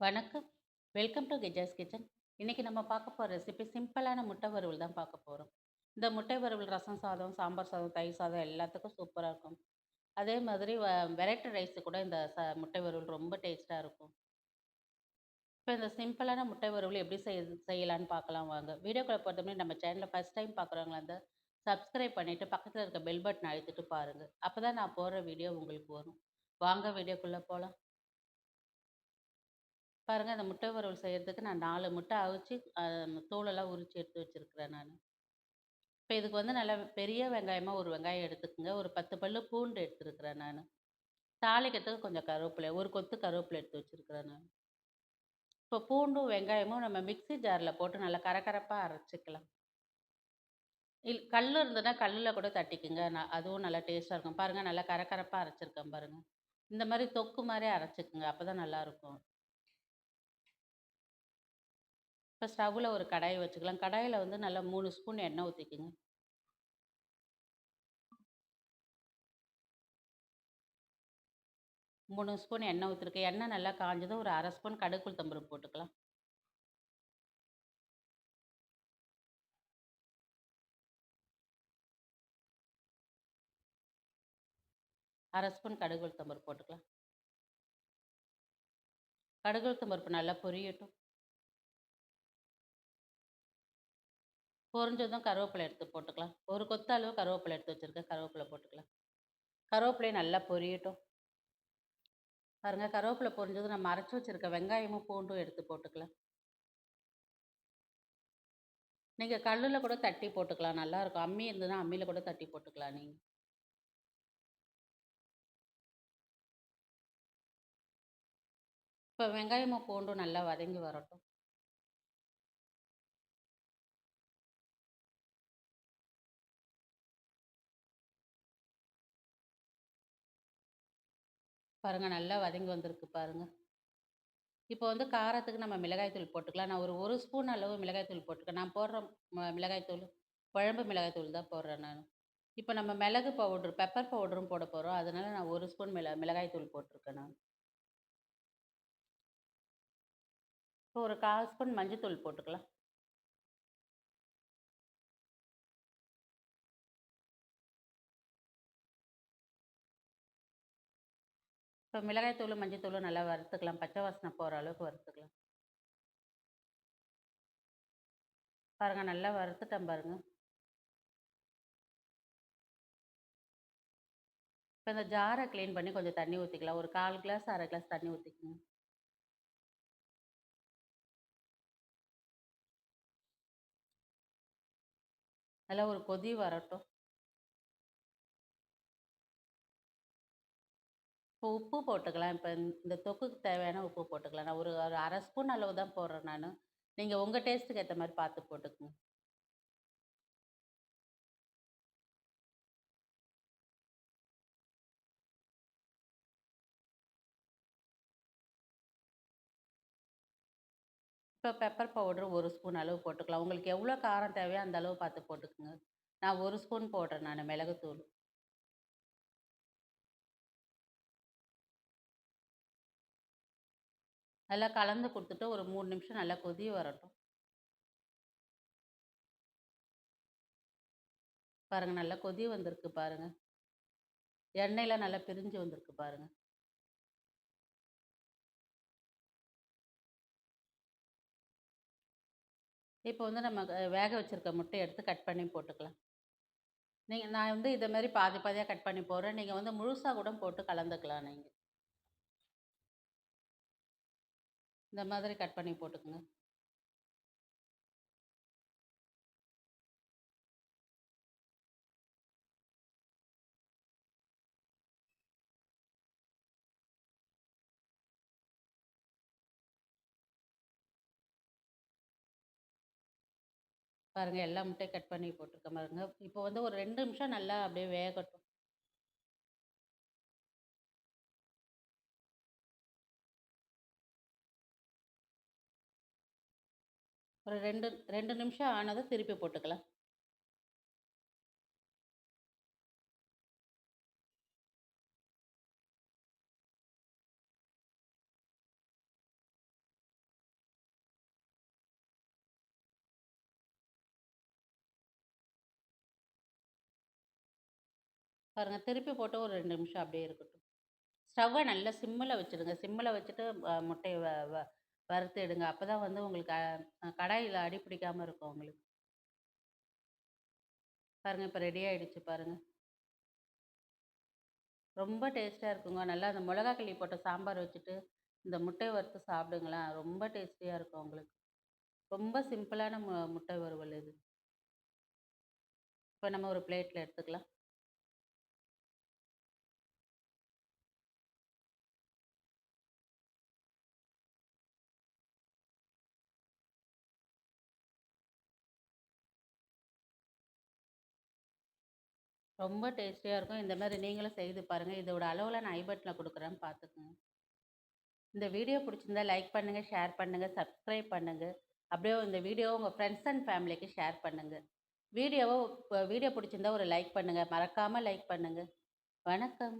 வணக்கம். Welcome to Gejas kitchen. இன்றைக்கி நம்ம பார்க்க போகிற ரெசிபி சிம்பிளான முட்டை வறுவல் தான் பார்க்க போகிறோம் இந்த முட்டை வறுவல் ரசம் சாதம், சாம்பார் சாதம், தயிர் சாதம் எல்லாத்துக்கும் சூப்பராக இருக்கும். அதே மாதிரி வ வெரைட்டி ரைஸு கூட இந்த ச முட்டை வறுவல் ரொம்ப டேஸ்ட்டாக இருக்கும். இப்போ இந்த சிம்பிளான முட்டை வறுவல் எப்படி செய் செய்யலான்னு பார்க்கலாம் வாங்க. வீடியோக்குள்ள பொறுத்தவரை நம்ம சேனலில் ஃபர்ஸ்ட் டைம் பார்க்குறவங்களா அந்த சப்ஸ்கிரைப் பண்ணிவிட்டு பக்கத்தில் இருக்க பெல் பட்டன் அழுத்திட்டு அப்போ தான் நான் போடுற வீடியோ உங்களுக்கு வரும். வாங்க வீடியோக்குள்ளே போகலாம் பாருங்கள் அந்த முட்டை வறுவல் செய்கிறதுக்கு நான் நாலு முட்டை அவிச்சு அ தோலெல்லாம் உரிச்சு எடுத்து வச்சிருக்கிறேன் நான். இப்போ இதுக்கு வந்து நல்லா பெரிய வெங்காயமாக ஒரு வெங்காயம் எடுத்துக்கோங்க. ஒரு 10 பல்லு பூண்டு எடுத்துருக்கிறேன் நான். தாளிக்கிறதுக்கு கொஞ்சம் கருவேப்பிலை, ஒரு கொத்து கருவேப்பிலை எடுத்து வச்சிருக்கிறேன் நான். இப்போ பூண்டும், வெங்காயமும் நம்ம மிக்ஸி ஜாரில் போட்டு நல்லா கரகரப்பாக அரைச்சிக்கலாம். இல் கல் இருந்ததுன்னா கல்லில் கூட தட்டிக்குங்க. நான் அதுவும் நல்லா டேஸ்ட்டாக இருக்கும். பாருங்கள் நல்லா கரகரப்பாக அரைச்சிருக்கேன் பாருங்கள் இந்த மாதிரி தொக்கு மாரி அரைச்சுக்குங்க. அப்பதான் நல்லாயிருக்கும் இப்போ ஸ்டவ்வில் ஒரு கடாயை வச்சுக்கலாம். கடாயில் வந்து நல்லா மூணு ஸ்பூன் எண்ணெய் ஊற்றிக்கிங்க மூணு ஸ்பூன் எண்ணெய் ஊத்திருக்கேன். எண்ணெய் நல்லா காஞ்சதும் ஒரு அரை ஸ்பூன் கடுகு உளுத்தம் போட்டுக்கலாம். அரை ஸ்பூன் கடுகு உளுத்தம் போட்டுக்கலாம். கடுகு உளுத்தம் நல்லா பொரியட்டும். பொரிஞ்சதும் கருவேப்பிலை எடுத்து போட்டுக்கலாம். ஒரு கொத்த அளவு கருவேப்பிலை எடுத்து வச்சிருக்கேன். கருவேப்பிலை போட்டுக்கலாம். கருவேப்பிலையை நல்லா பொரியட்டும். பாருங்க கருவேப்பிலை பொரிஞ்சதும் நம்ம மறைச்சி வச்சுருக்க வெங்காயமும், பூண்டும் எடுத்து போட்டுக்கலாம். நீங்கள் கல்லில் கூட தட்டி போட்டுக்கலாம். நல்லாயிருக்கும் அம்மி இருந்ததுன்னா அம்மியில் கூட தட்டி போட்டுக்கலாம் நீங்கள் இப்போ வெங்காயமும், பூண்டும் நல்லா வதங்கி வரட்டும். பாருங்கள் நல்லா வதங்கி வந்திருக்கு பாருங்கள் இப்போ வந்து காரத்துக்கு நம்ம மிளகாய் தூள் போட்டுக்கலாம். நான் ஒரு ஒரு ஸ்பூன் அளவு மிளகாய் தூள் போட்டுருக்கேன். நான் போடுற மிளகாய்த்தூள் மிளகாய் தூள் குழம்பு மிளகாய் தூள் தான் போடுறேன் நான் இப்போ நம்ம மிளகு பவுடர், பெப்பர் பவுடரும் போட போகிறோம் அதனால் நான் ஒரு ஸ்பூன் மிள மிளகாய்த்தூள் போட்டிருக்கேன் நான். இப்போ ஒரு 1/4 ஸ்பூன் மஞ்சத்தூள் போட்டுக்கலாம். இப்போ மிளகாய் தூளும், மஞ்சத்தூளும் நல்லா வறுத்துக்கலாம். பச்சை வாசனை போகிற அளவுக்கு வறுத்துக்கலாம். பாருங்கள் நல்லா வறுத்துட்டேன் பாருங்கள் இப்போ இந்த ஜாரை க்ளீன் பண்ணி கொஞ்சம் தண்ணி ஊற்றிக்கலாம் ஒரு 1/4 கிளாஸ், அரை கிளாஸ் தண்ணி ஊற்றிக்கணும் நல்லா ஒரு கொதி வரட்டும். இப்போ உப்பு போட்டுக்கலாம். இப்போ இந்த தொக்குக்கு தேவையான உப்பு போட்டுக்கலாம். நான் ஒரு ஒரு 1/2 ஸ்பூன் அளவு தான் போடுறேன் நான் நீங்கள் உங்கள் டேஸ்ட்டுக்கு ஏற்ற மாதிரி பார்த்து போட்டுக்கோங்க இப்போ பெப்பர் பவுடர் ஒரு ஸ்பூன் அளவு போட்டுக்கலாம். உங்களுக்கு எவ்வளோ காரம் தேவையோ அந்த அளவு பார்த்து போட்டுக்கோங்க நான் ஒரு ஸ்பூன் போடுறேன் நான் மிளகுத்தூள். நல்லா கலந்து கொடுத்துட்டு ஒரு மூணு நிமிஷம் நல்லா கொதி வரட்டும். பாருங்க நல்லா கொதி வந்திருக்கு பாருங்க. எண்ணெயெல்லாம் நல்லா பிரிஞ்சு வந்திருக்கு பாருங்க. இப்போ வந்து நம்ம வேக வச்சிருக்க முட்டையை எடுத்து கட் பண்ணி போட்டுக்கலாம். நீங்கள் நான் வந்து இதை மாதிரி பாதி பாதியாக கட் பண்ணி போடுறேன். நீங்கள் வந்து முழுசாக கூட போட்டு கலந்துக்கலாம் நீங்கள் இந்த மாதிரி கட் பண்ணி போட்டுக்கங்க. பாருங்கள் எல்லா முட்டையும் கட் பண்ணி போட்டிருக்க பாருங்க. இப்போ வந்து ஒரு ரெண்டு நிமிஷம் நல்லா அப்படியே வேகட்டும். ஒரு ரெண்டு ரெண்டு நிமிஷம் ஆனதை திருப்பி போட்டுக்கலாம். பாருங்கள் திருப்பி போட்டு ஒரு ரெண்டு நிமிஷம் அப்படியே இருக்கட்டும். ஸ்டவ்வை நல்லா சிம்மில் வச்சுடுங்க. சிம்மில் வச்சுட்டு முட்டையை வறுத்து எடுங்க. அப்பதான் வந்து உங்களுக்கு கடாயில் அடி பிடிக்காமல் இருக்கும் உங்களுக்கு. பாருங்கள் இப்போ ரெடி ஆகிடுச்சு பாருங்கள் ரொம்ப டேஸ்ட்டாக இருக்குங்க. நல்லா அந்த மொளகா கிள்ளி போட்ட சாம்பார் வச்சுட்டு, இந்த முட்டை வறுத்து சாப்பிடுங்களேன். ரொம்ப டேஸ்டியாக இருக்கும் உங்களுக்கு. ரொம்ப சிம்பிளான மு முட்டை வறுவல் இது. இப்போ நம்ம ஒரு பிளேட்டில் எடுத்துக்கலாம். ரொம்ப டேஸ்டியாக இருக்கும். இந்த மாதிரி நீங்களும் செய்து பாருங்கள் இதோட அளவில் நான் ஐ பட்டன்ல குடுக்குறேன் இந்த வீடியோ பிடிச்சிருந்தா லைக் பண்ணுங்கள் ஷேர் பண்ணுங்கள் சப்ஸ்கிரைப் பண்ணுங்கள் அப்படியே இந்த வீடியோ உங்கள் ஃப்ரெண்ட்ஸ் அண்ட் ஃபேமிலிக்கு ஷேர் பண்ணுங்கள் வீடியோவை வீடியோ பிடிச்சிருந்தா ஒரு லைக் பண்ணுங்கள் மறக்காமல் லைக் பண்ணுங்கள் வணக்கம்.